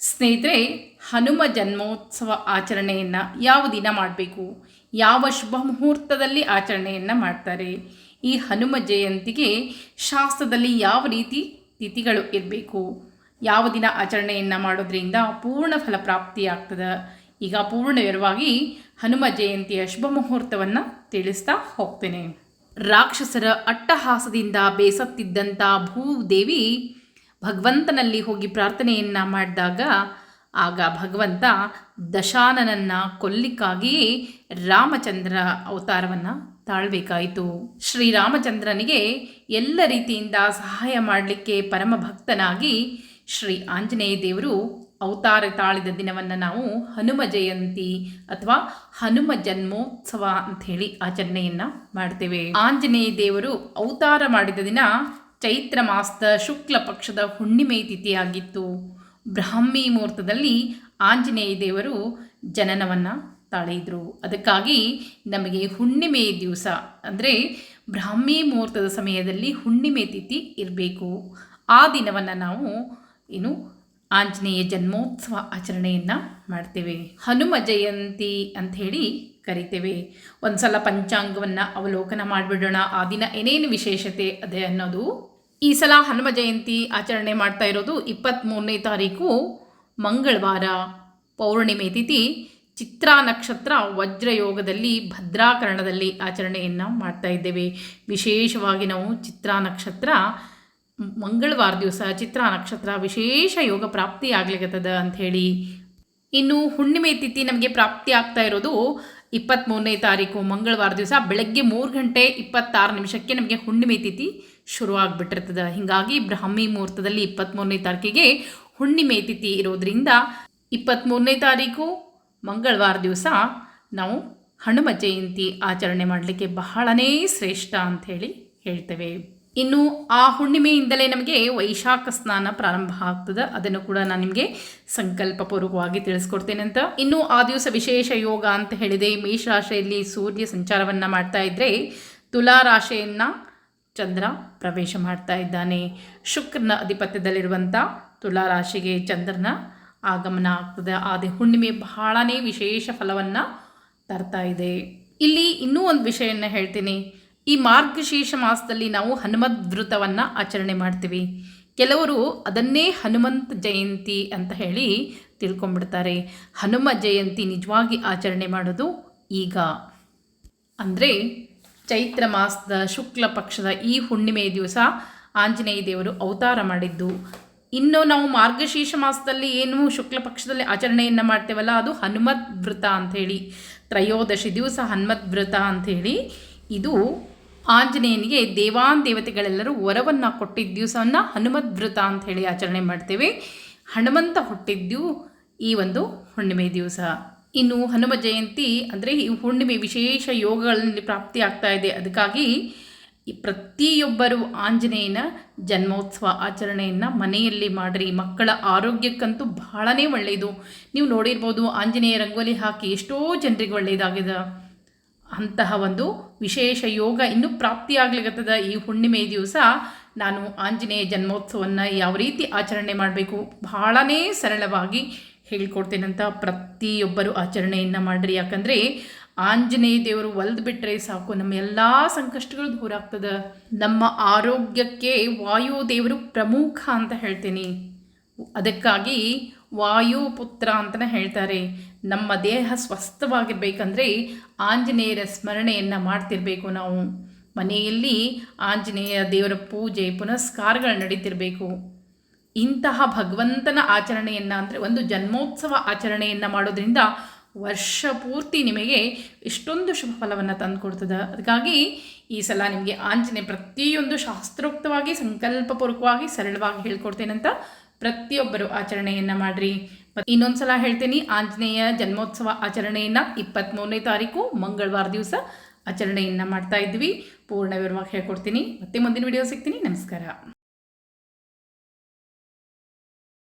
ಸ್ನೇಹಿತರೆ, ಹನುಮ ಜನ್ಮೋತ್ಸವ ಆಚರಣೆಯನ್ನು ಯಾವ ದಿನ ಮಾಡಬೇಕು? ಯಾವ ಶುಭ ಮುಹೂರ್ತದಲ್ಲಿ ಆಚರಣೆಯನ್ನು ಮಾಡ್ತಾರೆ? ಈ ಹನುಮ ಜಯಂತಿಗೆ ಶಾಸ್ತ್ರದಲ್ಲಿ ಯಾವ ರೀತಿ ತಿಥಿಗಳು ಇರಬೇಕು? ಯಾವ ದಿನ ಆಚರಣೆಯನ್ನು ಮಾಡೋದ್ರಿಂದ ಪೂರ್ಣ ಫಲಪ್ರಾಪ್ತಿಯಾಗ್ತದೆ ಈಗ ಪೂರ್ಣ ವಿವರವಾಗಿ ಹನುಮ ಜಯಂತಿಯ ಶುಭ ಮುಹೂರ್ತವನ್ನು ತಿಳಿಸ್ತಾ ಹೋಗ್ತೇನೆ. ರಾಕ್ಷಸರ ಅಟ್ಟಹಾಸದಿಂದ ಬೇಸತ್ತಿದ್ದಂಥ ಭೂದೇವಿ ಭಗವಂತನಲ್ಲಿ ಹೋಗಿ ಪ್ರಾರ್ಥನೆಯನ್ನು ಮಾಡಿದಾಗ ಆಗ ಭಗವಂತ ದಶಾನನನ್ನು ಕೊಲ್ಲಿಕ್ಕಾಗಿಯೇ ರಾಮಚಂದ್ರ ಅವತಾರವನ್ನು ತಾಳ್ಬೇಕಾಯಿತು. ಶ್ರೀರಾಮಚಂದ್ರನಿಗೆ ಎಲ್ಲ ರೀತಿಯಿಂದ ಸಹಾಯ ಮಾಡಲಿಕ್ಕೆ ಪರಮ ಭಕ್ತನಾಗಿ ಶ್ರೀ ಆಂಜನೇಯ ದೇವರು ಅವತಾರ ತಾಳಿದ ದಿನವನ್ನು ನಾವು ಹನುಮ ಜಯಂತಿ ಅಥವಾ ಹನುಮ ಜನ್ಮೋತ್ಸವ ಅಂತ ಹೇಳಿ ಆಚರಣೆಯನ್ನು ಮಾಡ್ತೇವೆ. ಆಂಜನೇಯ ದೇವರು ಅವತಾರ ಮಾಡಿದ ದಿನ ಚೈತ್ರ ಮಾಸದ ಶುಕ್ಲ ಪಕ್ಷದ ಹುಣ್ಣಿಮೆ ತಿಥಿಯಾಗಿತ್ತು. ಬ್ರಾಹ್ಮಿ ಮುಹೂರ್ತದಲ್ಲಿ ಆಂಜನೇಯ ದೇವರು ಜನನವನ್ನು ತಾಳಿದ್ರು. ಅದಕ್ಕಾಗಿ ನಮಗೆ ಹುಣ್ಣಿಮೆ ದಿವಸ ಅಂದರೆ ಬ್ರಾಹ್ಮಿ ಮುಹೂರ್ತದ ಸಮಯದಲ್ಲಿ ಹುಣ್ಣಿಮೆ ತಿಥಿ ಇರಬೇಕು. ಆ ದಿನವನ್ನು ನಾವು ಏನು ಆಂಜನೇಯ ಜನ್ಮೋತ್ಸವ ಆಚರಣೆಯನ್ನು ಮಾಡ್ತೇವೆ. ಹನುಮ ಜಯಂತಿ ಅಂಥೇಳಿ ಕರಿತೇವೆ. ಒಂದು ಸಲ ಪಂಚಾಂಗವನ್ನು ಅವಲೋಕನ ಮಾಡಿಬಿಡೋಣ. ಆ ದಿನ ಏನೇನು ವಿಶೇಷತೆ ಅದೇ ಅನ್ನೋದು. ಈ ಸಲ ಹನುಮ ಜಯಂತಿ ಆಚರಣೆ ಮಾಡ್ತಾ ಇರೋದು ಇಪ್ಪತ್ತ್ಮೂರನೇ ತಾರೀಕು ಮಂಗಳವಾರ. ಪೌರ್ಣಿಮೆ ತಿಥಿ ಚಿತ್ರಾ ನಕ್ಷತ್ರ ವಜ್ರಯೋಗದಲ್ಲಿ ಭದ್ರಾಕರಣದಲ್ಲಿ ಆಚರಣೆಯನ್ನು ಮಾಡ್ತಾ ಇದ್ದೇವೆ. ವಿಶೇಷವಾಗಿ ನಾವು ಚಿತ್ರಾ ನಕ್ಷತ್ರ ಮಂಗಳವಾರ ದಿವಸ ಚಿತ್ರಾ ನಕ್ಷತ್ರ ವಿಶೇಷ ಯೋಗ ಪ್ರಾಪ್ತಿ ಆಗ್ಲಿಕ್ಕತ್ತದ ಅಂಥೇಳಿ. ಇನ್ನು ಹುಣ್ಣಿಮೆ ತಿಥಿ ನಮಗೆ ಪ್ರಾಪ್ತಿ ಆಗ್ತಾ ಇರೋದು ಇಪ್ಪತ್ತ್ಮೂರನೇ ತಾರೀಕು. ಮಂಗಳವಾರ ದಿವಸ ಬೆಳಗ್ಗೆ ಮೂರು ಗಂಟೆ ಇಪ್ಪತ್ತಾರು ನಿಮಿಷಕ್ಕೆ ನಮಗೆ ಹುಣ್ಣಿಮೆ ತಿಥಿ ಶುರುವಾಗ್ಬಿಟ್ಟಿರ್ತದೆ ಹೀಗಾಗಿ ಬ್ರಾಹ್ಮಿ ಮುಹೂರ್ತದಲ್ಲಿ ಇಪ್ಪತ್ತ್ಮೂರನೇ ತಾರೀಕಿಗೆ ಹುಣ್ಣಿಮೆ ತಿಥಿ ಇರೋದರಿಂದ ಇಪ್ಪತ್ತ್ಮೂರನೇ ತಾರೀಕು ಮಂಗಳವಾರ ದಿವಸ ನಾವು ಹನುಮ ಜಯಂತಿ ಆಚರಣೆ ಮಾಡಲಿಕ್ಕೆ ಬಹಳನೇ ಶ್ರೇಷ್ಠ ಅಂಥೇಳಿ ಹೇಳ್ತೇವೆ. ಇನ್ನು ಆ ಹುಣ್ಣಿಮೆಯಿಂದಲೇ ನಮಗೆ ವೈಶಾಖ ಸ್ನಾನ ಪ್ರಾರಂಭ ಆಗ್ತದೆ. ಅದನ್ನು ಕೂಡ ನಾನು ನಿಮಗೆ ಸಂಕಲ್ಪಪೂರ್ವಕವಾಗಿ ತಿಳಿಸ್ಕೊಡ್ತೇನೆ ಅಂತ ಇನ್ನು ಆ ದಿವಸ ವಿಶೇಷ ಯೋಗ ಅಂತ ಹೇಳಿದೆ. ಮೇಷರಾಶಿಯಲ್ಲಿ ಸೂರ್ಯ ಸಂಚಾರವನ್ನು ಮಾಡ್ತಾ ಇದ್ದರೆ ತುಲಾ ರಾಶಿಯನ್ನು ಚಂದ್ರ ಪ್ರವೇಶ ಮಾಡ್ತಾ ಇದ್ದಾನೆ. ಶುಕ್ರನ ಅಧಿಪತ್ಯದಲ್ಲಿರುವಂಥ ತುಲಾ ರಾಶಿಗೆ ಚಂದ್ರನ ಆಗಮನ ಆಗ್ತದೆ. ಆದ ಹುಣ್ಣಿಮೆ ಬಹಳನೇ ವಿಶೇಷ ಫಲವನ್ನು ತರ್ತಾ ಇದೆ. ಇಲ್ಲಿ ಇನ್ನೂ ಒಂದು ವಿಷಯವನ್ನು ಹೇಳ್ತೀನಿ. ಈ ಮಾರ್ಗಶೀರ್ಷ ಮಾಸದಲ್ಲಿ ನಾವು ಹನುಮದ್ ವೃತವನ್ನು ಆಚರಣೆ ಮಾಡ್ತೀವಿ. ಕೆಲವರು ಅದನ್ನೇ ಹನುಮಂತ ಜಯಂತಿ ಅಂತ ಹೇಳಿ ತಿಳ್ಕೊಂಬಿಡ್ತಾರೆ ಹನುಮ ಜಯಂತಿ ನಿಜವಾಗಿ ಆಚರಣೆ ಮಾಡೋದು ಈಗ. ಅಂದರೆ ಚೈತ್ರ ಮಾಸದ ಶುಕ್ಲ ಪಕ್ಷದ ಈ ಹುಣ್ಣಿಮೆ ದಿವಸ ಆಂಜನೇಯ ದೇವರು ಅವತಾರ ಮಾಡಿದ್ದು. ಇನ್ನು ನಾವು ಮಾರ್ಗಶೀರ್ಷ ಮಾಸದಲ್ಲಿ ಏನು ಶುಕ್ಲ ಪಕ್ಷದಲ್ಲಿ ಆಚರಣೆಯನ್ನು ಮಾಡ್ತೇವಲ್ಲ, ಅದು ಹನುಮದ್ ವೃತ ಅಂಥೇಳಿ ತ್ರಯೋದಶಿ ದಿವಸ ಹನುಮದ್ ವ್ರತ ಅಂಥೇಳಿ ಇದು ಆಂಜನೇಯನಿಗೆ ದೇವಾನ್ ದೇವತೆಗಳೆಲ್ಲರೂ ವರವನ್ನು ಕೊಟ್ಟಿದ್ದ ದಿವಸವನ್ನು ಹನುಮದ್ ವ್ರತ ಅಂತ ಹೇಳಿ ಆಚರಣೆ ಮಾಡ್ತೇವೆ. ಹನುಮಂತ ಹುಟ್ಟಿದ್ದು ಈ ಒಂದು ಹುಣ್ಣಿಮೆ ದಿವಸ. ಇನ್ನು ಹನುಮ ಜಯಂತಿ ಅಂದರೆ ಈ ಹುಣ್ಣಿಮೆ ವಿಶೇಷ ಯೋಗಗಳಲ್ಲಿ ಪ್ರಾಪ್ತಿ ಆಗ್ತಾ ಇದೆ. ಅದಕ್ಕಾಗಿ ಪ್ರತಿಯೊಬ್ಬರು ಆಂಜನೇಯನ ಜನ್ಮೋತ್ಸವ ಆಚರಣೆಯನ್ನು ಮನೆಯಲ್ಲಿ ಮಾಡಿರಿ. ಮಕ್ಕಳ ಆರೋಗ್ಯಕ್ಕಂತೂ ಬಹಳನೇ ಒಳ್ಳೆಯದು ನೀವು ನೋಡಿರ್ಬೋದು ಆಂಜನೇಯ ರಂಗೋಲಿ ಹಾಕಿ ಎಷ್ಟೋ ಜನರಿಗೆ ಒಳ್ಳೆಯದಾಗಿದೆ ಅಂತಹ ಒಂದು ವಿಶೇಷ ಯೋಗ ಇನ್ನೂ ಪ್ರಾಪ್ತಿಯಾಗ್ಲಿಕ್ಕತ್ತದ ಈ ಹುಣ್ಣಿಮೆ ದಿವಸ ನಾನು ಆಂಜನೇಯ ಜನ್ಮೋತ್ಸವವನ್ನು ಯಾವ ರೀತಿ ಆಚರಣೆ ಮಾಡಬೇಕು ಬಹಳನೇ ಸರಳವಾಗಿ ಹೇಳ್ಕೊಡ್ತೇನಂತ ಪ್ರತಿಯೊಬ್ಬರು ಆಚರಣೆಯನ್ನು ಮಾಡಿರಿ. ಯಾಕಂದರೆ ಆಂಜನೇಯ ದೇವರು ಒಲ್ದು ಬಿಟ್ಟರೆ ಸಾಕು, ನಮ್ಮ ಎಲ್ಲ ಸಂಕಷ್ಟಗಳು ದೂರ ಆಗ್ತದೆ. ನಮ್ಮ ಆರೋಗ್ಯಕ್ಕೆ ವಾಯು ದೇವರು ಪ್ರಮುಖ ಅಂತ ಹೇಳ್ತೀನಿ. ಅದಕ್ಕಾಗಿ ವಾಯುಪುತ್ರ ಅಂತಲೇ ಹೇಳ್ತಾರೆ. ನಮ್ಮ ದೇಹ ಸ್ವಸ್ಥವಾಗಿರಬೇಕಂದ್ರೆ ಆಂಜನೇಯರ ಸ್ಮರಣೆಯನ್ನು ಮಾಡ್ತಿರಬೇಕು ನಾವು. ಮನೆಯಲ್ಲಿ ಆಂಜನೇಯ ದೇವರ ಪೂಜೆ, ಪುನಸ್ಕಾರಗಳು ನಡೀತಿರಬೇಕು. ಇಂತಹ ಭಗವಂತನ ಆಚರಣೆಯನ್ನು ಅಂದರೆ ಒಂದು ಜನ್ಮೋತ್ಸವ ಆಚರಣೆಯನ್ನು ಮಾಡೋದ್ರಿಂದ ವರ್ಷ ಪೂರ್ತಿ ನಿಮಗೆ ಇಷ್ಟೊಂದು ಶುಭ ಫಲವನ್ನು ತಂದು ಕೊಡ್ತದೆ ಅದಕ್ಕಾಗಿ ಈ ಸಲ ನಿಮಗೆ ಆಂಜನೇಯ ಪ್ರತಿಯೊಂದು ಶಾಸ್ತ್ರೋಕ್ತವಾಗಿ, ಸಂಕಲ್ಪಪೂರ್ವಕವಾಗಿ ಸರಳವಾಗಿ ಹೇಳ್ಕೊಡ್ತೇನಂತ ಪ್ರತಿಯೊಬ್ಬರು ಆಚರಣೆಯನ್ನು ಮಾಡಿರಿ. ಇನ್ನೊಂದು ಸಲ ಹೇಳ್ತೀನಿ, ಆಂಜನೇಯ ಜನ್ಮೋತ್ಸವ ಆಚರಣೆಯನ್ನು ಇಪ್ಪತ್ತ್ಮೂರನೇ ತಾರೀಕು ಮಂಗಳವಾರ ದಿವಸ ಆಚರಣೆಯನ್ನು ಮಾಡ್ತಾ ಇದ್ವಿ. ಪೂರ್ಣ ವಿವರವಾಗಿ ಹೇಳ್ಕೊಡ್ತೀನಿ. ಮತ್ತೆ ಮುಂದಿನ ವಿಡಿಯೋ ಸಿಗ್ತೀನಿ. ನಮಸ್ಕಾರ.